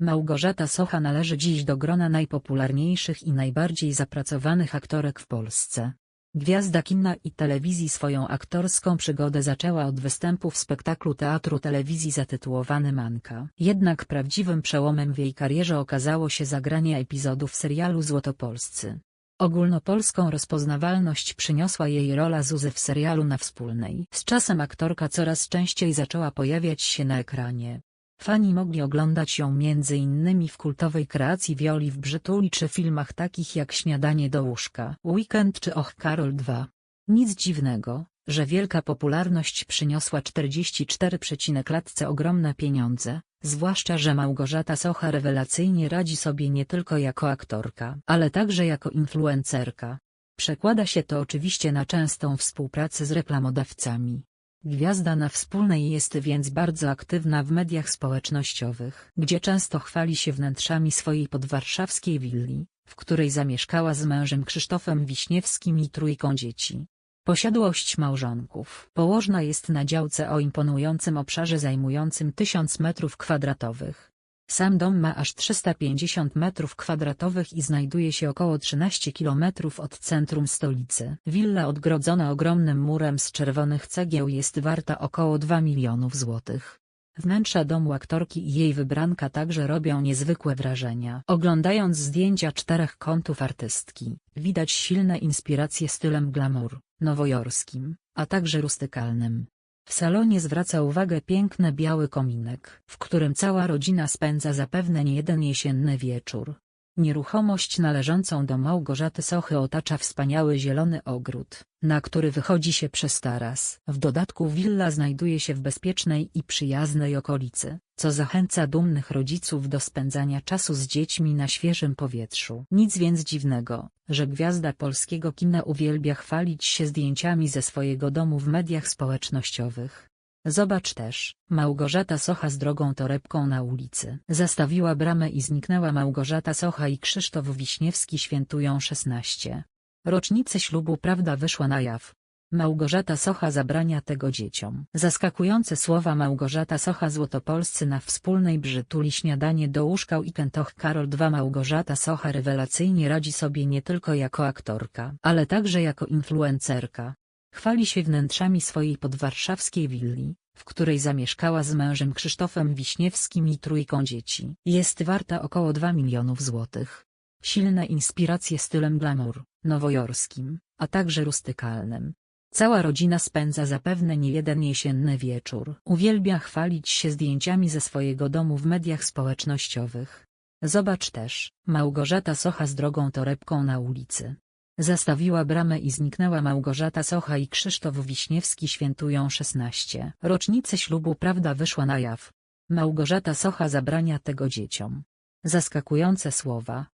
Małgorzata Socha należy dziś do grona najpopularniejszych i najbardziej zapracowanych aktorek w Polsce. Gwiazda kina i telewizji swoją aktorską przygodę zaczęła od występu w spektaklu teatru telewizji zatytułowany Manka. Jednak prawdziwym przełomem w jej karierze okazało się zagranie epizodu w serialu Złotopolscy. Ogólnopolską rozpoznawalność przyniosła jej rola Zuzy w serialu na wspólnej. Z czasem aktorka coraz częściej zaczęła pojawiać się na ekranie. Fani mogli oglądać ją m.in. w kultowej kreacji Wioli w Brzytuli czy filmach takich jak Śniadanie do łóżka, Weekend czy Och Karol 2. Nic dziwnego, że wielka popularność przyniosła 44 klatce ogromne pieniądze, zwłaszcza że Małgorzata Socha rewelacyjnie radzi sobie nie tylko jako aktorka, ale także jako influencerka. Przekłada się to oczywiście na częstą współpracę z reklamodawcami. Gwiazda na wspólnej jest więc bardzo aktywna w mediach społecznościowych, gdzie często chwali się wnętrzami swojej podwarszawskiej willi, w której zamieszkała z mężem Krzysztofem Wiśniewskim i trójką dzieci. Posiadłość małżonków położna jest na działce o imponującym obszarze zajmującym 1000 metrów kwadratowych. Sam dom ma aż 350 metrów kwadratowych i znajduje się około 13 kilometrów od centrum stolicy. Willa odgrodzona ogromnym murem z czerwonych cegieł jest warta około 2 milionów złotych. Wnętrza domu aktorki i jej wybranka także robią niezwykłe wrażenia. Oglądając zdjęcia czterech kątów artystki, widać silne inspiracje stylem glamour, nowojorskim, a także rustykalnym. W salonie zwraca uwagę piękny biały kominek, w którym cała rodzina spędza zapewne niejeden jesienny wieczór. Nieruchomość należącą do Małgorzaty Sochy otacza wspaniały zielony ogród, na który wychodzi się przez taras. W dodatku willa znajduje się w bezpiecznej i przyjaznej okolicy, co zachęca dumnych rodziców do spędzania czasu z dziećmi na świeżym powietrzu. Nic więc dziwnego, że gwiazda polskiego kina uwielbia chwalić się zdjęciami ze swojego domu w mediach społecznościowych. Zobacz też, Małgorzata Socha z drogą torebką na ulicy. Zastawiła bramę i zniknęła Małgorzata Socha i Krzysztof Wiśniewski świętują 16. Rocznicy ślubu prawda wyszła na jaw. Małgorzata Socha zabrania tego dzieciom. Zaskakujące słowa Małgorzata Socha Złotopolscy na wspólnej brzytuli śniadanie do łóżka i Kentoch Karol 2 Małgorzata Socha rewelacyjnie radzi sobie nie tylko jako aktorka, ale także jako influencerka. Chwali się wnętrzami swojej podwarszawskiej willi, w której zamieszkała z mężem Krzysztofem Wiśniewskim i trójką dzieci. Jest warta około 2 milionów złotych. Silne inspiracje stylem glamour, nowojorskim, a także rustykalnym. Cała rodzina spędza zapewne niejeden jesienny wieczór. Uwielbia chwalić się zdjęciami ze swojego domu w mediach społecznościowych. Zobacz też, Małgorzata Socha z drogą torebką na ulicy. Zastawiła bramę i zniknęła Małgorzata Socha i Krzysztof Wiśniewski świętują 16. Rocznicy ślubu prawda wyszła na jaw. Małgorzata Socha zabrania tego dzieciom. Zaskakujące słowa,